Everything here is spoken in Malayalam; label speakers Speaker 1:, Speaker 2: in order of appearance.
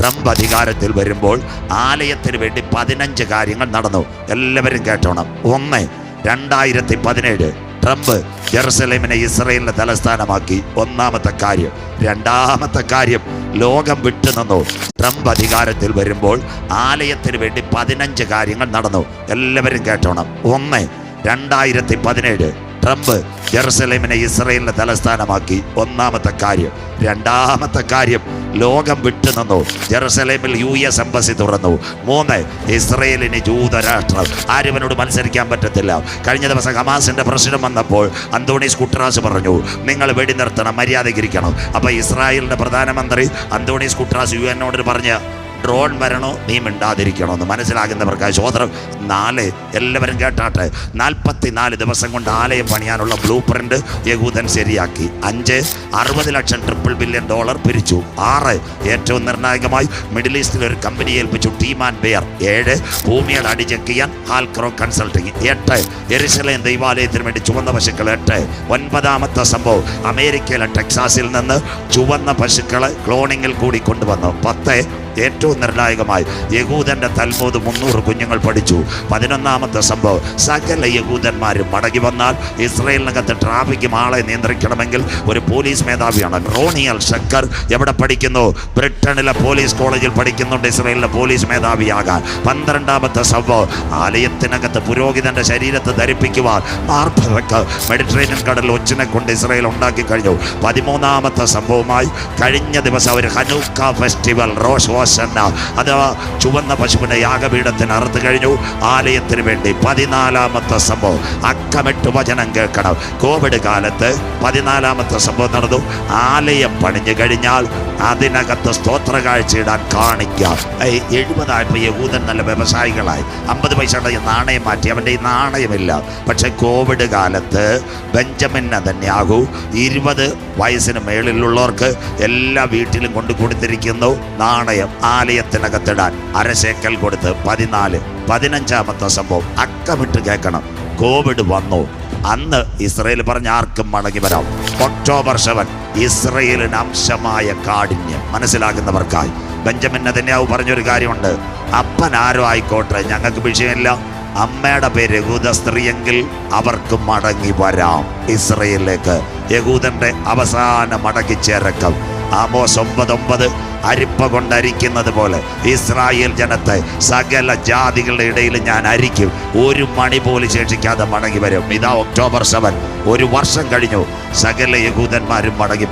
Speaker 1: ട്രംപ് അധികാരത്തിൽ വരുമ്പോൾ ആലയത്തിന് വേണ്ടി പതിനഞ്ച് കാര്യങ്ങൾ നടന്നു. എല്ലാവരും കേട്ടോണം. ഒന്ന് രണ്ടായിരത്തി പതിനേഴ് ട്രംപ് ജെറുസലേമിനെ ഇസ്രയേലിന്റെ തലസ്ഥാനമാക്കി. ഒന്നാമത്തെ കാര്യം രണ്ടാമത്തെ കാര്യം ലോകം വിട്ടുനിന്നു ട്രംപ് അധികാരത്തിൽ വരുമ്പോൾ ആലയത്തിന് വേണ്ടി പതിനഞ്ച് കാര്യങ്ങൾ നടന്നു. എല്ലാവരും കേട്ടോണം. ഒന്ന് രണ്ടായിരത്തി പതിനേഴ് ട്രംപ് ജെറുസലേമിനെ ഇസ്രയേലിന്റെ തലസ്ഥാനമാക്കി. ഒന്നാമത്തെ കാര്യം രണ്ടാമത്തെ കാര്യം ലോകം വിട്ടുനിന്നു ജെറുസലേമിൽ യു എസ് എംബസി തുറന്നു. മൂന്ന് ഇസ്രയേലിന് ജൂതരാഷ്ട്രം. ആരുവനോട് മത്സരിക്കാൻ പറ്റത്തില്ല. കഴിഞ്ഞ ദിവസം ഹമാസിന്റെ പ്രശ്നം വന്നപ്പോൾ അന്തോണീസ് കുട്രാസ് പറഞ്ഞു നിങ്ങൾ വെടി നിർത്തണം മര്യാദയ്ക്കിരിക്കണം അപ്പൊ ഇസ്രായേലിന്റെ പ്രധാനമന്ത്രി അന്തോണീസ് കുട്രാസ് യു എന്നോട് പറഞ്ഞ് ഡ്രോൺ വരണോ നീ മിണ്ടാതിരിക്കണോ എന്ന് മനസ്സിലാകുന്നവർക്ക് ശോധനം നാല് എല്ലാവരും കേട്ടാട്ടെ. നാൽപ്പത്തി നാല് ദിവസം കൊണ്ട് ആലയം പണിയാനുള്ള ബ്ലൂ പ്രിന്റ് യഹൂദൻ ശരിയാക്കി. അഞ്ച് അറുപത് ലക്ഷം ട്രിപ്പിൾ ബില്യൺ ഡോളർ പിരിച്ചു. ആറ് ഏറ്റവും നിർണായകമായി മിഡിൽ ഈസ്റ്റിൽ ഒരു കമ്പനി ഏൽപ്പിച്ചു ടീമാൻ ബെയർ. ഏഴ് ഭൂമിയുടെ അടിചെക്ക് ചെയ്യാൻ ഹാൽക്രോ കൺസൾട്ടിങ്. എട്ട് എരിശലയം ദൈവാലയത്തിന് വേണ്ടി ചുവന്ന പശുക്കൾ. എട്ട് ഒൻപതാമത്തെ സംഭവം അമേരിക്കയിലെ ടെക്സാസിൽ നിന്ന് ചുവന്ന പശുക്കളെ ക്ലോണിങ്ങിൽ കൂടി കൊണ്ടുവന്നു. പത്ത് ഏറ്റവും നിർണായകമായി യഹൂദന്റെ തൽമൂത് മുന്നൂറ് കുഞ്ഞുങ്ങൾ പഠിച്ചു. പതിനൊന്നാമത്തെ സംഭവം സകല യഹൂദന്മാരും മടങ്ങി വന്നാൽ ഇസ്രയേലിനകത്ത് ട്രാഫിക്കും ആളെ നിയന്ത്രിക്കണമെങ്കിൽ ഒരു പോലീസ് മേധാവിയാണ്. റോണിയൽ ഷക്കർ എവിടെ പഠിക്കുന്നു? ബ്രിട്ടനിലെ പോലീസ് കോളേജിൽ പഠിക്കുന്നുണ്ട് ഇസ്രയേലിലെ പോലീസ് മേധാവിയാകാൻ. പന്ത്രണ്ടാമത്തെ സംഭവം ആലയത്തിനകത്ത് പുരോഹിതന്റെ ശരീരത്തെ ധരിപ്പിക്കുവാൻ മാർഭവക്ക് മെഡിറ്ററേനിയൻ കടൽ ഒച്ചിനെ കൊണ്ട് ഇസ്രയേൽ ഉണ്ടാക്കി കഴിഞ്ഞു. പതിമൂന്നാമത്തെ സംഭവമായി കഴിഞ്ഞ ദിവസം ഒരു ഹനൂക്ക ഫെസ്റ്റിവൽ റോഷ് ഹോസന്ന അത് ചുവന്ന പശുവിനെ യാഗപീഠത്തിന് അറുത്ത് കഴിഞ്ഞു. ആലയത്തിന് വേണ്ടി പതിനാലാമത്തെ സംഭവം. അക്കമിട്ട് വചനം കേൾക്കണം. കോവിഡ് കാലത്ത് പതിനാലാമത്തെ സംഭവം നടന്നു. ആലയം പണിഞ്ഞു കഴിഞ്ഞാൽ അതിനകത്ത് സ്തോത്ര കാഴ്ചയിടാൻ കാണിക്കാം. ഏയ് എഴുപതായപ്പോൾ യഹൂദൻ നല്ല വ്യവസായികളായി. അമ്പത് പൈസയുടെ നാണയം മാറ്റി. അവന്റെ ഈ നാണയമില്ല. പക്ഷെ കോവിഡ് കാലത്ത് ബെഞ്ചമിൻ നെതന്യാഹു ഇരുപത് വയസ്സിന് മേളിലുള്ളവർക്ക് എല്ലാ വീട്ടിലും കൊണ്ടു കൊടുത്തിരിക്കുന്നു നാണയം ആലയത്തിനകത്തിടാൻ. അരശേക്കൽ കൊടുത്ത് പതിനാല്. പതിനഞ്ചാമത്തെ സംഭവം. അക്കമിട്ട് കേൾക്കണം. കോവിഡ് വന്നു. അന്ന് ഇസ്രയേൽ പറഞ്ഞ ആർക്കും മടങ്ങി വരാം. ഒക്ടോബർ സെവൻ ഇസ്രയേലിന് അംശമായ കാഠിന്യം. മനസ്സിലാക്കുന്നവർക്കായി ബെഞ്ചമിൻ നെതന്യാഹു പറഞ്ഞൊരു കാര്യമുണ്ട്. അപ്പൻ ആരോ ആയിക്കോട്ടെ ഞങ്ങൾക്ക് വിഷയമില്ല. അമ്മയുടെ പേര് യഹൂദ സ്ത്രീയെങ്കിൽ അവർക്ക് മടങ്ങി വരാം ഇസ്രയേലിലേക്ക്. യഹൂദന്റെ അവസാന മടങ്ങിച്ചേരക്കം ആമോസ് ഒമ്പത് ഒമ്പത് അരിപ്പ കൊണ്ട് അരിക്കുന്നത് പോലെ ഇസ്രായേൽ ജനത്തെ സകല ജാതികളുടെ ഇടയിൽ ഞാൻ അരിക്കും. ഒരു മണി പോലും ശേഷിക്കാതെ മടങ്ങി വരും. ഇതാ ഒക്ടോബർ സെവൻ ഒരു വർഷം കഴിഞ്ഞു. സകല യഹൂദന്മാരും മടങ്ങി